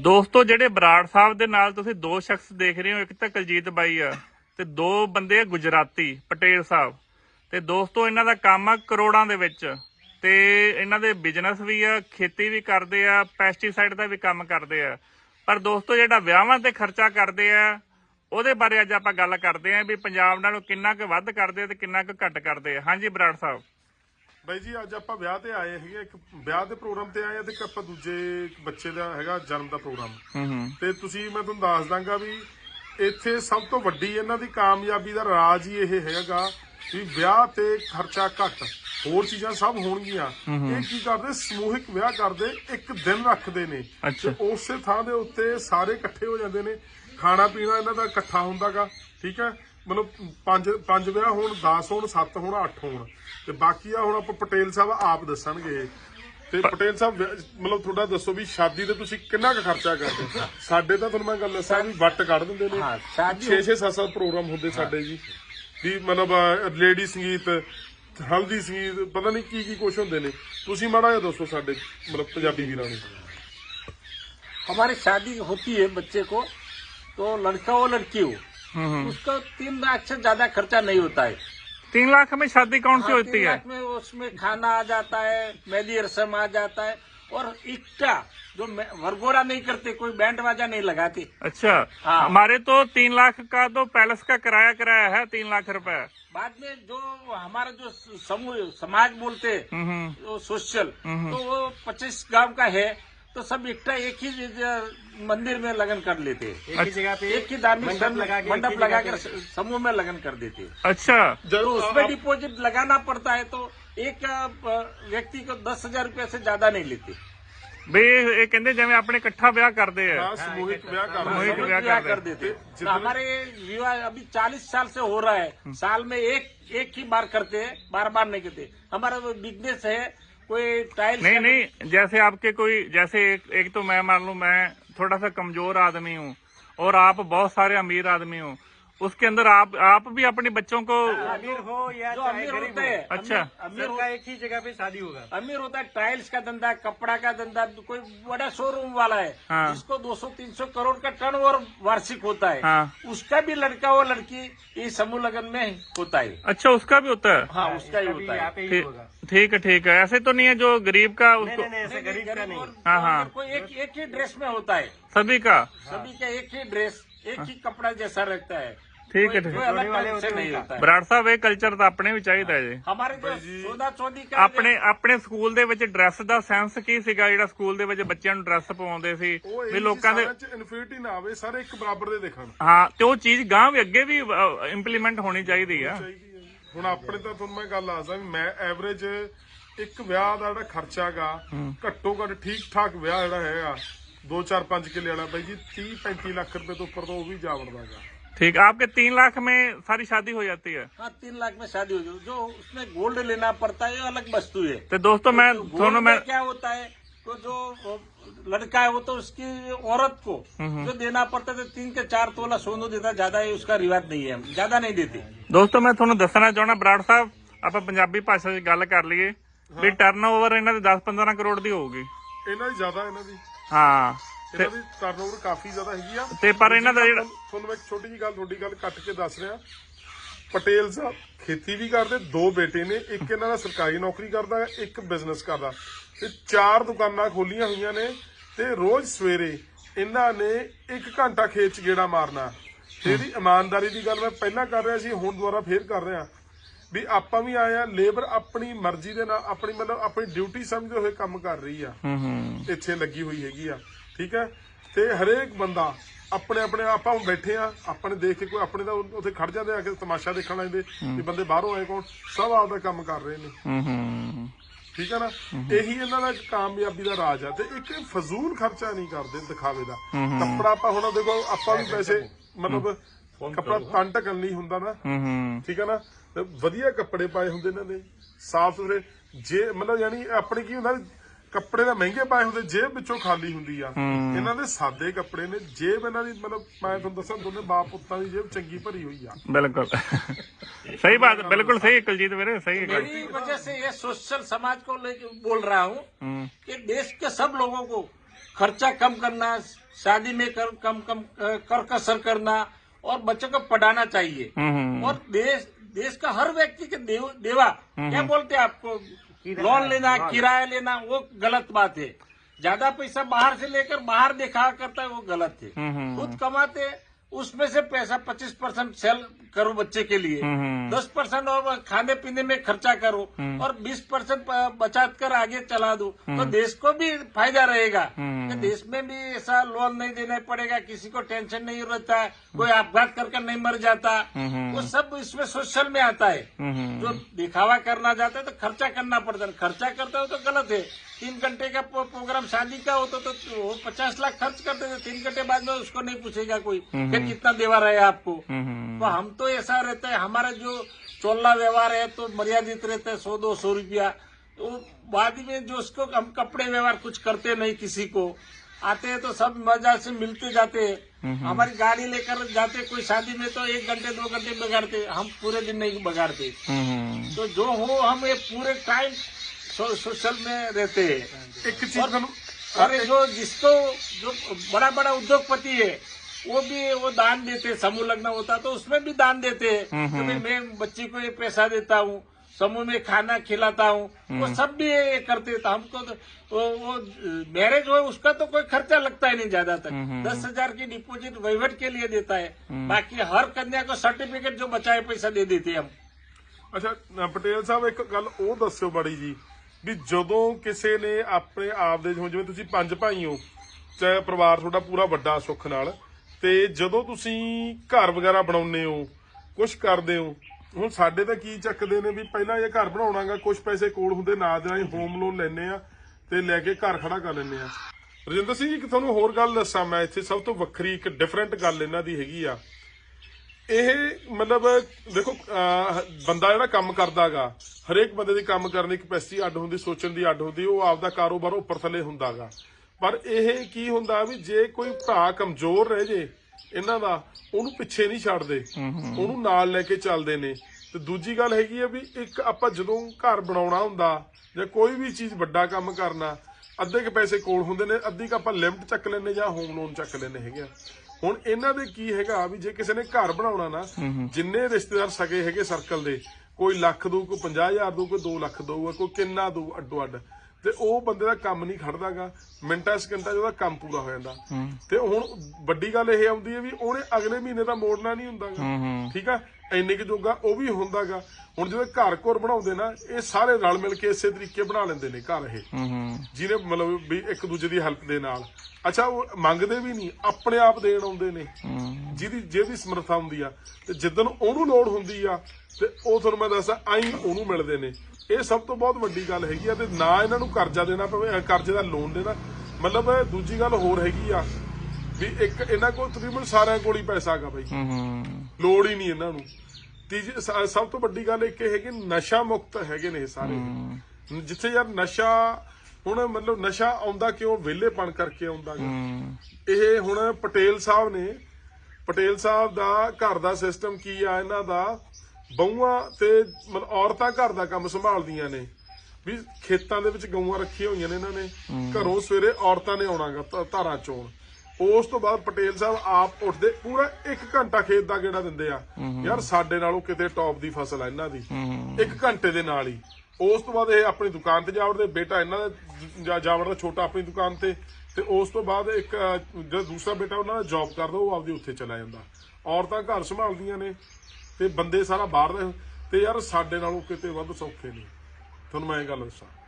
ਦੋਸਤੋ, ਜਿਹੜੇ ਬਰਾੜ ਸਾਹਿਬ ਦੇ ਨਾਲ ਤੁਸੀਂ ਦੋ ਸ਼ਖਸ ਦੇਖ ਰਹੇ ਹੋ, ਇੱਕ ਤਾਂ ਕੁਲਜੀਤ ਬਾਈ ਆ ਤੇ ਦੋ ਬੰਦੇ ਆ ਗੁਜਰਾਤੀ, ਪਟੇਲ ਸਾਹਿਬ। ਤੇ ਦੋਸਤੋ, ਇਹਨਾਂ ਦਾ ਕੰਮ ਆ ਕਰੋੜਾਂ ਦੇ ਵਿੱਚ ਤੇ ਇਹਨਾਂ ਦੇ ਬਿਜ਼ਨਸ ਵੀ ਆ, ਖੇਤੀ ਵੀ ਕਰਦੇ ਆ ਪੈਸਟੀਸਾਈਡ ਦਾ ਵੀ ਕੰਮ ਕਰਦੇ ਆ। ਪਰ ਦੋਸਤੋ, ਜਿਹੜਾ ਵਿਆਹਾਂ ਤੇ ਖਰਚਾ ਕਰਦੇ ਆ, ਉਹਦੇ ਬਾਰੇ ਅੱਜ ਆਪਾਂ ਗੱਲ ਕਰਦੇ ਆ ਵੀ ਪੰਜਾਬ ਨਾਲੋਂ ਕਿੰਨਾ ਕੁ ਵੱਧ ਕਰਦੇ ਆ ਤੇ ਕਿੰਨਾ ਕੁ ਘੱਟ ਕਰਦੇ ਆ। ਹਾਂਜੀ, ਬਰਾੜ ਸਾਹਿਬ। ਬਾਈ ਜੀ ਅੱਜ ਆਪਾਂ ਵਿਆਹ ਤੇ ਆਏ ਹੈਗੇ ਇੱਕ ਵਿਆਹ ਦੇ ਪ੍ਰੋਗਰਾਮ ਤੇ ਆਏ ਆ ਤੇ ਇੱਕ ਆਪਾਂ ਦੂਜੇ ਬੱਚੇ ਦਾ ਹੈਗਾ ਜਨਮ ਦਾ ਪ੍ਰੋਗਰਾਮ। ਹੂੰ ਹੂੰ। ਤੇ ਤੁਸੀਂ ਮੈਂ ਤੁਹਾਨੂੰ ਦੱਸ ਦਾਂਗਾ ਵੀ ਇੱਥੇ ਸਭ ਤੋਂ ਵੱਡੀ ਇਹਨਾਂ ਦੀ ਕਾਮਯਾਬੀ ਦਾ ਰਾਜ ਹੀ ਇਹ ਹੈਗਾ ਵੀ ਵਿਆਹ ਤੇ ਖਰਚਾ ਘੱਟ ਹੋਰ ਚੀਜ਼ਾਂ ਸਭ ਹੋਣਗੀਆਂ। ਇਹ ਕੀ ਕਰਦੇ? ਸਮੂਹਿਕ ਵਿਆਹ ਕਰਦੇ ਇੱਕ ਦਿਨ ਰੱਖਦੇ ਨੇ। ਤੇ ਉਸੇ ਥਾਂ ਦੇ ਉੱਤੇ ਸਾਰੇ ਇਕੱਠੇ ਹੋ ਜਾਂਦੇ ਨੇ। ਖਾਣਾ ਪੀਣਾ ਇਹਨਾਂ ਦਾ ਇਕੱਠਾ ਹੁੰਦਾਗਾ ਠੀਕ ਹੈ? ਮਤਲਬ ਪੰਜ ਪੰਜ ਵਿਆਹ ਹੋਣ 10 ਹੋਣ 7 ਹੋਣ 8 ਹੋਣ ਤੇ ਬਾਕੀ ਆ ਹੁਣ ਆਪਾਂ ਪਟੇਲ ਸਾਹਿਬ ਆਪ ਦੱਸਣਗੇ ਤੇ ਪਟੇਲ ਸਾਹਿਬ ਵਿਆਹ- ਮਤਲਬ ਤੁਹਾਡਾ ਦੱਸੋ ਵੀ ਸ਼ਾਦੀ ਤੇ ਤੁਸੀਂ ਕਿੰਨਾ ਕੁ ਖਰਚਾ ਕਰਦੇ ਸਾਡੇ ਤਾਂ ਤੁਹਾਨੂੰ ਮੈਂ ਗੱਲ ਦੱਸਾਂ ਵੀ ਵੱਟ ਕੱਢ ਦਿੰਦੇ ਨੇ ਹਾਂ, ਸ਼ਾਦੀ 6-6 7-7 ਪ੍ਰੋਗਰਾਮ ਹੁੰਦੇ ਸਾਡੇ ਜੀ ਵੀ ਮਤਲਬ ਲੇਡੀ ਸੰਗੀਤ ਹਲਦੀ ਸੰਗੀਤ ਪਤਾ ਨਹੀਂ ਕੀ ਕੀ ਕੁਝ ਹੁੰਦੇ ਨੇ ਤੁਸੀਂ ਮਾੜਾ ਜਿਹਾ ਦੱਸੋ ਸਾਡੇ ਮਤਲਬ ਪੰਜਾਬੀ ਵੀਰਾਂ ਨੂੰ हमारी शादी होती है बच्चे को तो लड़का हो लड़की हो हम्म हम्म। उसका तीन लाख से ज़्यादा खर्चा नहीं होता है तीन लाख में शादी कौन सी हाँ, होती है में उसमें खाना आ जाता है मेहंदी रसम आ जाता है और इक्का जो वरगोरा नहीं करते कोई बैंड बाजा नहीं लगाते अच्छा हाँ। हमारे तो तीन लाख का तो पैलेस का किराया किराया है तीन लाख रुपए बाद में जो हमारा जो समूह समाज बोलते हैं हम्म, हम्म। सोशल हम्म। तो वो पच्चीस गाँव का है तो सब इकट्ठा एक ही मंदिर में लगन कर लेते। एक ही अच्छा। जगह पे एक ही धार्मिक मंडप लगा कर समूह में लगन कर देते। अच्छा। तो उसमें डिपॉजिट लगाना पड़ता है तो एक व्यक्ति को दस हज़ार रुपये से ज़्यादा नहीं लेते। भाई जमे अपने ਜਿਵੇਂ ब्याह कर देते। हमारे विवाह अभी 40 साल से हो रहा है। हम्म। साल में एक एक ही बार करते हैं बार बार नहीं करते। हमारा बिज़नेस है कोई टाइल्स नहीं का- नहीं जैसे आपके कोई जैसे एक, एक तो मैं मान लू मैं थोड़ा सा कमजोर आदमी हूँ और आप बहुत सारे अमीर आदमी हो उसके अंदर आप आप भी अपने बच्चों को अमीर हो या जो अमीर गरीब होते हो। हैं। अच्छा। अमीर- सबका एक ही जगह पे शादी होगा। अमीर होता है टाइल्स का धंधा कपड़ा का धंधा कोई बड़ा शोरूम वाला है हाँ। जिसको 200-300 करोड़ का टर्न वार्षिक होता है। हाँ। उसका भी लड़का और लड़की इस समूह लगन में होता है। अच्छा उसका भी होता है? हाँ उसका ही होता है। ठीक है ठीक है। ऐसे तो नहीं है जो गरीब का नहीं उसको नहीं नहीं ऐसे गरीब का नहीं। हाँ, हाँ। कोई एक एक ही ड्रेस में होता है। सभी का? सभी का एक ही ड्रेस एक ही। कपड़ा जैसा रहता है। ठीक है कोई- ठीक कोई है अलग वाले ढंग से होते हैं नहीं उनका। होता है ਬਰਾੜ ਸਾਹਿਬ ਇਹ ਕਲਚਰ ਤਾਂ ਆਪਣੇ ਵੀ ਚਾਹੀਦਾ ਹੈ ਜੀ हमारे जो भाई जी, चौदह चौधरी का ਆਪਣੇ ਆਪਣੇ ਸਕੂਲ ਦੇ ਵਿੱਚ ਡਰੈਸ ਦਾ ਸੈਂਸ ਕੀ ਸੀਗਾ ਜਿਹੜਾ ਸਕੂਲ ਦੇ ਵਿੱਚ ਬੱਚਿਆਂ ਨੂੰ ਡਰੈਸ ਪਵਾਉਂਦੇ ਸੀ ਉਹ ਇਹ ਵੀ ਲੋਕਾਂ ਦੇ ਚ ਇਨਫਿਨਿਟੀ ਨਾ ਆਵੇ ਸਾਰੇ ਇੱਕ ਬਰਾਬਰ ਦੇ ਦੇਖਣ ਹਾਂ ਤੇ ਉਹ ਚੀਜ਼ ਗਾਂ ਵੀ ਅੱਗੇ ਵੀ ਇੰਪਲੀਮੈਂਟ ਹੋਣੀ ਚਾਹੀਦੀ ਆ ਚਾਹੀਦੀ ਹੈ ਜੀ। ਹੁਣ ਆਪਣੇ ਤਾਂ ਤੁਹਾਨੂੰ ਮੈਂ ਗੱਲ ਦੱਸਦਾ ਵੀ ਮੈਂ ਐਵਰੇਜ ਇੱਕ ਵਿਆਹ ਦਾ ਜਿਹੜਾ ਖਰਚਾਗਾ ਘੱਟੋ ਘੱਟ ਠੀਕ ਠਾਕ ਵਿਆਹ ਜਿਹੜਾ ਹੈਗਾ 2 4 5 ਕਿੱਲੇ ਵਾਲਾ ਬਾਈ ਜੀ 30 35 ਲੱਖ ਰੁਪਏ ਤੋਂ ਉੱਪਰ ਤਾਂ ਉਹ ਵੀ ਜਾ ਵੜਦਾਗਾ ठीक आपके तीन लाख में सारी शादी हो जाती है हाँ तीन लाख में शादी हो जाती जो उसमें गोल्ड लेना पड़ता है ये अलग वस्तु है तो दोस्तों मैं तो दोनों गोल्ड में में क्या होता है तो जो वो लड़का है वो तो उसकी औरत को जो देना पड़ता है तो तीन के चार तोला सोनू देता ज्यादा है उसका रिवाज नहीं है हम ज्यादा नहीं देते ਦੋਸਤੋ ਮੈਂ ਤੁਹਾਨੂੰ ਦੱਸਣਾ ਚਾਹਣਾ ਬਰਾੜ ਸਾਹਿਬ ਆਪਾਂ ਪੰਜਾਬੀ ਭਾਸ਼ਾ 'ਚ ਗੱਲ ਕਰ ਲਈਏ ਵੀ ਟਰਨਓਵਰ ਇਹਨਾਂ ਦੇ 10-15 ਕਰੋੜ ਦੀ ਹੋਊਗੀ ਇਹਨਾਂ ਦੀ ਜ਼ਿਆਦਾ ਇਹਨਾਂ ਦੀ ਹਾਂ ਤੇ ਇਹਨਾਂ ਦੀ ਟਰਨਓਵਰ ਕਾਫੀ ਜ਼ਿਆਦਾ ਹੈਗੀ ਆ। ਤੇ ਪਰ ਇਹਨਾਂ ਦਾ ਜਿਹੜਾ ਤੁਹਾਨੂੰ ਮੈਂ ਇੱਕ ਛੋਟੀ ਜੀ ਗੱਲ ਤੁਹਾਡੀ ਗੱਲ ਕੱਟ ਕੇ ਦੱਸ ਰਿਹਾ। ਪਟੇਲ ਸਾਹਿਬ ਖੇਤੀ ਵੀ ਕਰਦੇ ਦੋ ਬੇਟੇ ਨੇ। ਇੱਕ ਇਹਨਾਂ ਦਾ ਸਰਕਾਰੀ ਨੌਕਰੀ ਕਰਦਾ ਹੈ ਇੱਕ ਬਿਜ਼ਨਸ ਕਰਦਾ। ਤੇ ਚਾਰ ਦੁਕਾਨਾਂ ਖੋਲੀਆਂ ਹੋਈਆਂ ਨੇ ਤੇ ਰੋਜ਼ ਸਵੇਰੇ ਇਹਨਾਂ ਨੇ 1 ਘੰਟਾ ਖੇਤ 'ਚ ਗੇੜਾ ਮਾਰਨਾ। ਤੇ ਇਹਦੀ ਇਮਾਨਦਾਰੀ ਦੀ ਗੱਲ ਮੈਂ ਪਹਿਲਾਂ ਕਰ ਰਿਹਾ ਸੀ ਹੁਣ ਦੁਬਾਰਾ ਫੇਰ ਕਰ ਰਿਹਾ। ਵੀ ਆਪਾਂ ਵੀ ਆਏ ਆ ਲੇਬਰ ਆਪਣੀ ਮਰਜ਼ੀ ਦੇ ਨਾਲ ਆਪਣੀ ਮਤਲਬ ਆਪਣੀ ਡਿਊਟੀ ਸਮਝਦੇ ਹੋਏ ਕੰਮ ਕਰ ਰਹੀ ਆ। ਹੂੰ ਹੂੰ। ਇੱਥੇ ਲੱਗੀ ਹੋਈ ਹੈਗੀ ਆ। ਠੀਕ ਹੈ? ਤੇ ਹਰੇਕ ਬੰਦਾ ਆਪਣੇ ਆਪਣੇ ਆਪਾਂ ਹੁਣ ਬੈਠੇ ਆ ਆਪਾਂ ਨੇ ਦੇਖ ਕੇ ਕੋਈ ਆਪਣੇ ਦਾ ਉੱਥੇ ਖੜ ਜਾਂਦੇ ਆ ਕੇ ਤਮਾਸ਼ਾ ਦੇਖਣ ਆਉਂਦੇ ਵੀ ਬੰਦੇ ਬਾਹਰੋਂ ਆਏ ਕੋਣ? ਸਭ ਆਪਦਾ ਕੰਮ ਕਰ ਰਹੇ ਨੇ। ਠੀਕ ਹੈ ਨਾ? ਇਹੀ ਇਹਨਾਂ ਦਾ ਕਾਮਯਾਬੀ ਦਾ ਰਾਜ ਆ। ਤੇ ਇੱਕ ਫਜ਼ੂਲ ਖਰਚਾ ਨਹੀਂ ਕਰਦੇ ਦਿਖਾਵੇ ਦਾ। ਕੱਪੜਾ ਆਪਾਂ ਹੁਣ ਦੇਖੋ ਆਪਾਂ ਵੀ ਪੈਸੇ ਮਤਲਬ ਕੱਪੜਾ ਤਨ ਢਕਣ ਲਈ ਹੁੰਦਾ ਨਾ। ਠੀਕ ਹੈ ਨਾ? ਤੇ ਵਧੀਆ ਕੱਪੜੇ ਪਾਏ ਹੁੰਦੇ ਇਹਨਾਂ ਨੇ ਸਾਫ਼ ਸੁਥਰੇ। ਜੇ ਮਤਲਬ ਯਾਨੀ ਆਪਣੇ ਕੀ ਹੁੰਦਾ कपड़े ਤਾਂ ਮਹਿੰਗੇ ਪਾਏ ਹੁੰਦੇ ਜੇਬ ਵਿੱਚੋਂ ਖਾਲੀ ਹੁੰਦੀ ਆ। ਇਹਨਾਂ ਦੇ ਸਾਦੇ ਕੱਪੜੇ ਨੇ ਜੇਬ ਇਹਨਾਂ ਦੀ ਮਤਲਬ ਮੈਂ ਤੁਹਾਨੂੰ ਦੱਸਾਂ ਦੋਨੇ ਬਾਪ ਪੁੱਤਾਂ ਦੀ ਜੇਬ ਚੰਗੀ ਭਰੀ ਹੋਈ सही बात बिल्कुल सही कुलजीत मेरे सही है मेरी वजह से ये सोशल समाज को लेके बोल रहा हूँ कि देश के सब लोगों को खर्चा कम करना शादी में कर, कम कम कर कसर करना और बच्चों को पढ़ाना चाहिए और देश देश का हर व्यक्ति के देव, देवा क्या बोलते हैं आपको? लोन लेना किराया लेना वो गलत बात है। ज़्यादा पैसा बाहर से लेकर बाहर देखा करता है वो गलत है। हम्म खुद कमाते हैं, उसमें से पैसा पच्चीस परसेंट सेल करो बच्चे के लिए। हम्म दस परसेंट और खाने पीने में खर्चा करो और बीस परसेंट बचत कर आगे चला दो। तो देश को भी फ़ायदा रहेगा। कि देश में भी ऐसा लोन नहीं देना पड़ेगा किसी को टेंशन नहीं रहता है कोई अपघात करके नहीं मर जाता। वो सब इसमें सोशल में आता है। हम्म जो दिखावा करना चाहता है तो खर्चा करना पड़ता है। खर्चा करता हो तो गलत है। तीन घंटे का प्रोग्राम शादी का होता तो तो वो पचास लाख खर्च करते थे तीन घंटे बाद में उसको नहीं पूछेगा कोई कि कितना देवा रहे आपको। हम्म तो हम तो ऐसा रहता है हमारा जो चोला व्यवहार है तो मर्यादित रहता है सौ दो सौ रुपया। तो बाद में जो उसको हम कपड़े व्यवहार कुछ करते नहीं किसी को आते हैं तो सब मज़ा से मिलते जाते हैं। हमारी गाड़ी लेकर जाते कोई शादी में तो एक घंटे दो घंटे बगाड़ते हम पूरे दिन नहीं बगाड़ते। हम्म तो जो हो हम ये पूरे टाइम सो, सोशल में रहते हैं। एक चीज़ जो जिसको जो बड़ा बड़ा उद्योगपति है वो भी वो दान देते समूह लगना होता तो उसमें भी दान देते हैं। तो मैं बच्ची को ये पैसा देता हूँ समूह में खाना खिलाता हूँ वो हम्म। सब भी ये करते थे तो हमको तो वो, वो मैरिज हो उसका तो कोई खर्चा लगता ही नहीं ज़्यादा तक दस हज़ार की डिपोजिट वहीवट के लिए देता है। बाकी हर कन्या को सर्टिफिकेट जो बचाए पैसा दे देते हम। अच्छा पटेल साहब एक गल वो दस्यो बड़ी जी। ਵੀ ਜਦੋਂ ਕਿਸੇ ਨੇ ਆਪਣੇ ਆਪ ਦੇ ਜਿਵੇਂ ਤੁਸੀਂ ਪੰਜ ਭਾਈ ਹੋ, ਚਾਹੇ ਪਰਿਵਾਰ ਤੁਹਾਡਾ ਪੂਰਾ ਵੱਡਾ ਸੁੱਖ ਨਾਲ, ਤੇ ਜਦੋਂ ਤੁਸੀਂ ਘਰ ਵਗੈਰਾ ਬਣਾਉਂਦੇ ਹੋ ਕੁਝ ਕਰਦੇ ਹੋ, ਹੁਣ ਸਾਡੇ ਤਾਂ ਕੀ ਚੱਕਦੇ ਨੇ ਵੀ ਪਹਿਲਾਂ ਇਹ ਘਰ ਬਣਾਉਣਾਗਾ ਕੁਝ ਪੈਸੇ ਕੋਲ ਹੁੰਦੇ ਨਾਲ ਦੇ ਨਾਲ ਹੋਮ ਲੋਨ ਲੈਨੇ ਆ ਤੇ ਲੈ ਕੇ ਘਰ ਖੜਾ ਕਰ ਲੈਨੇ ਆ। ਰਜਿੰਦਰ ਸਿੰਘ ਜੀ, ਇੱਕ ਤੁਹਾਨੂੰ ਹੋਰ ਗੱਲ ਦੱਸਾਂ ਮੈਂ, ਇੱਥੇ ਸਭ ਤੋਂ ਵੱਖਰੀ ਇੱਕ ਡਿਫਰੈਂਟ ਗੱਲ ਇਹਨਾਂ ਦੀ ਹੈਗੀ ਆ। ਇਹ ਮਤਲਬ ਦੇਖੋ ਅਹ, ਬੰਦਾ ਜਿਹੜਾ ਕੰਮ ਕਰਦਾਗਾ ਹਰੇਕ ਬੰਦੇ ਦੀ ਕੰਮ ਕਰਨ ਦੀ ਕਪੈਸਿਟੀ ਅੱਡ ਹੁੰਦੀ ਸੋਚਣ ਦੀ ਅੱਡ ਹੁੰਦੀ ਉਹ ਆਪਦਾ ਕਾਰੋਬਾਰ ਉੱਪਰ ਥੱਲੇ ਹੁੰਦਾਗਾ। ਪਰ ਇਹ ਕੀ ਹੁੰਦਾ ਵੀ ਜੇ ਕੋਈ ਭਰਾ ਕਮਜ਼ੋਰ ਰਹਿ ਜੇ ਇਹਨਾਂ ਦਾ ਉਹਨੂੰ ਪਿੱਛੇ ਨਹੀਂ ਛੱਡਦੇ। ਉਹਨੂੰ ਨਾਲ ਲੈ ਕੇ ਚੱਲਦੇ ਨੇ। ਤੇ ਦੂਜੀ ਗੱਲ ਹੈਗੀ ਆ ਵੀ ਇੱਕ ਆਪਾਂ ਜਦੋਂ ਘਰ ਬਣਾਉਣਾ ਹੁੰਦਾ ਜਾਂ ਕੋਈ ਵੀ ਚੀਜ਼ ਵੱਡਾ ਕੰਮ ਕਰਨਾ ਅੱਧੇ ਕੁ ਪੈਸੇ ਕੋਲ ਹੁੰਦੇ ਨੇ ਅੱਧੀ ਕੁ ਆਪਾਂ ਲਿਮਟ ਚੱਕ ਲੈਨੇ ਜਾਂ ਹੋਮ ਲੋਨ ਚੱਕ ਲੈਨੇ ਹੈਗੇ ਆ। ਹੁਣ ਇਹਨਾਂ ਦੇ ਕੀ ਹੈਗਾ ਵੀ ਜੇ ਕਿਸੇ ਨੇ ਘਰ ਬਣਾਉਣਾ ਨਾ ਜਿੰਨੇ ਰਿਸ਼ਤੇਦਾਰ ਸਗੇ ਹੈਗੇ ਸਰਕਲ ਦੇ ਕੋਈ ਲੱਖ ਦਊ ਕੋਈ 50000 ਦਊ ਕੋਈ 2 ਲੱਖ ਦਊਗਾ ਕੋਈ ਕਿੰਨਾ ਦਊ ਅੱਡੋ ਅੱਡ ਤੇ ਉਹ ਬੰਦੇ ਦਾ ਕੰਮ ਨਹੀਂ ਖੜਦਾਗਾ। ਮਿੰਟਾਂ ਸਕਿੰਟਾਂ 'ਚ ਉਹਦਾ ਕੰਮ ਪੂਰਾ ਹੋ ਜਾਂਦਾ। ਤੇ ਹੁਣ ਵੱਡੀ ਗੱਲ ਇਹ ਆਉਂਦੀ ਹੈ ਵੀ ਉਹਨੇ ਅਗਲੇ ਮਹੀਨੇ ਦਾ ਮੋੜਨਾ ਨਹੀਂ ਹੁੰਦਾਗਾ। ਠੀਕ ਆ? ਇੰਨੇ ਕੁ ਜੋਗਾ ਉਹ ਵੀ ਹੁੰਦਾਗਾ। ਹੁਣ ਜਦੋਂ ਘਰ ਘਰ ਬਣਾਉਂਦੇ ਨਾ ਇਹ ਸਾਰੇ ਰਲ ਮਿਲ ਕੇ ਇਸੇ ਤਰੀਕੇ ਬਣਾ ਲੈਂਦੇ ਨੇ ਘਰ ਇਹ। ਜਿਹਨੇ ਮਤਲਬ ਵੀ ਇੱਕ ਦੂਜੇ ਦੀ ਹੈਲਪ ਦੇ ਨਾਲ। ਅੱਛਾ ਉਹ ਮੰਗਦੇ ਵੀ ਨਹੀਂ ਆਪਣੇ ਆਪ ਦੇਣ ਆਉਂਦੇ ਨੇ। ਜਿਹਦੀ ਜਿਹਦੀ ਸਮਰੱਥਾ ਹੁੰਦੀ ਆ ਤੇ ਜਿੱਦਨ ਉਹਨੂੰ ਲੋੜ ਹੁੰਦੀ ਆ ਤੇ ਉਹ ਤੁਹਾਨੂੰ ਮੈਂ ਦੱਸਾਂ ਆਈ ਉਹਨੂੰ ਮਿਲਦੇ ਨੇ। ਇਹ ਸਭ ਤੋਂ ਬਹੁਤ ਵੱਡੀ ਗੱਲ ਹੈਗੀ ਆ ਤੇ ਨਾ ਇਹਨਾਂ ਨੂੰ ਕਰਜ਼ਾ ਦੇਣਾ ਪਵੇ ਕਰਜ਼ੇ ਦਾ ਲੋਨ ਦੇਣਾ। ਮਤਲਬ ਦੂਜੀ ਗੱਲ ਹੋਰ ਹੈਗੀ ਆ ਵੀ ਇੱਕ ਇਹਨਾਂ ਕੋਲ ਤਕਰੀਬਨ ਸਾਰਿਆਂ ਕੋਲ ਹੀ ਪੈਸਾ ਹੈਗਾ ਬਾਈ। ਲੋੜ ਹੀ ਨਹੀਂ ਇਹਨਾਂ ਨੂੰ। ਤੀਜੀ ਸ- ਸਭ ਤੋਂ ਵੱਡੀ ਗੱਲ ਇੱਕ ਇਹ ਹੈਗੀ ਨਸ਼ਾ ਮੁਕਤ ਹੈਗੇ ਨੇ ਸਾਰੇ। ਜਿੱਥੇ ਯਾਰ ਨਸ਼ਾ ਹੁਣ ਮਤਲਬ ਨਸ਼ਾ ਆਉਂਦਾ ਕਿਉਂ ਵਿਹਲੇਪਣ ਕਰਕੇ ਆਉਂਦਾ ਗਾ। ਇਹ ਹੁਣ ਪਟੇਲ ਸਾਹਿਬ ਨੇ ਪਟੇਲ ਸਾਹਿਬ ਦਾ ਘਰ ਦਾ ਸਿਸਟਮ ਕੀ ਆ ਇਹਨਾਂ ਦਾ? ਬਹੂਆਂ ਤੇ ਮਤਲਬ ਔਰਤਾਂ ਘਰ ਦਾ ਕੰਮ ਸੰਭਾਲਦੀਆਂ ਨੇ। ਵੀ ਖੇਤਾਂ ਦੇ ਵਿੱਚ ਗਊਆਂ ਰੱਖੀਆਂ ਹੋਈਆਂ ਨੇ ਇਹਨਾਂ ਨੇ। ਘਰੋਂ ਸਵੇਰੇ ਔਰਤਾਂ ਨੇ ਆਉਣਾਗਾ ਧਾਰਾਂ ਚੋਣ। ਉਸ ਤੋਂ ਬਾਅਦ ਪਟੇਲ ਸਾਹਿਬ ਆਪ ਉੱਠਦੇ ਪੂਰਾ 1 ਘੰਟਾ ਖੇਤ ਦਾ ਗੇੜਾ ਦਿੰਦੇ ਆ। ਯਾਰ ਸਾਡੇ ਨਾਲੋਂ ਕਿਤੇ ਟੌਪ ਦੀ ਫਸਲ ਆ ਇਹਨਾਂ ਦੀ। 1 ਘੰਟੇ ਦੇ ਨਾਲ ਹੀ। ਉਸ ਤੋਂ ਬਾਅਦ ਇਹ ਆਪਣੀ ਦੁਕਾਨ ਤੇ ਜਾ ਵੜਦੇ ਬੇਟਾ ਇਹਨਾਂ ਦਾ ਜਾ- ਜਾ ਵੜਦਾ ਛੋਟਾ ਆਪਣੀ ਦੁਕਾਨ ਤੇ। ਤੇ ਉਸ ਤੋਂ ਬਾਅਦ ਇੱਕ ਜਿਹੜਾ ਦੂਸਰਾ ਬੇਟਾ ਉਹਨਾਂ ਦਾ ਜੌਬ ਕਰਦਾ ਉਹ ਆਪਦੀ ਉੱਥੇ ਚਲਾ ਜਾਂਦਾ। ਔਰਤਾਂ ਘਰ ਸੰਭਾਲਦੀਆਂ ਨੇ ਤੇ ਬੰਦੇ ਸਾਰਾ ਬਾਹਰ ਦੇ ਤੇ ਯਾਰ ਸਾਡੇ ਨਾਲੋਂ ਕਿਤੇ ਵੱਧ ਸੌਖੇ ਨੇ। ਤੁਹਾਨੂੰ ਮੈਂ ਇਹ ਗੱਲ ਦੱਸਾਂ।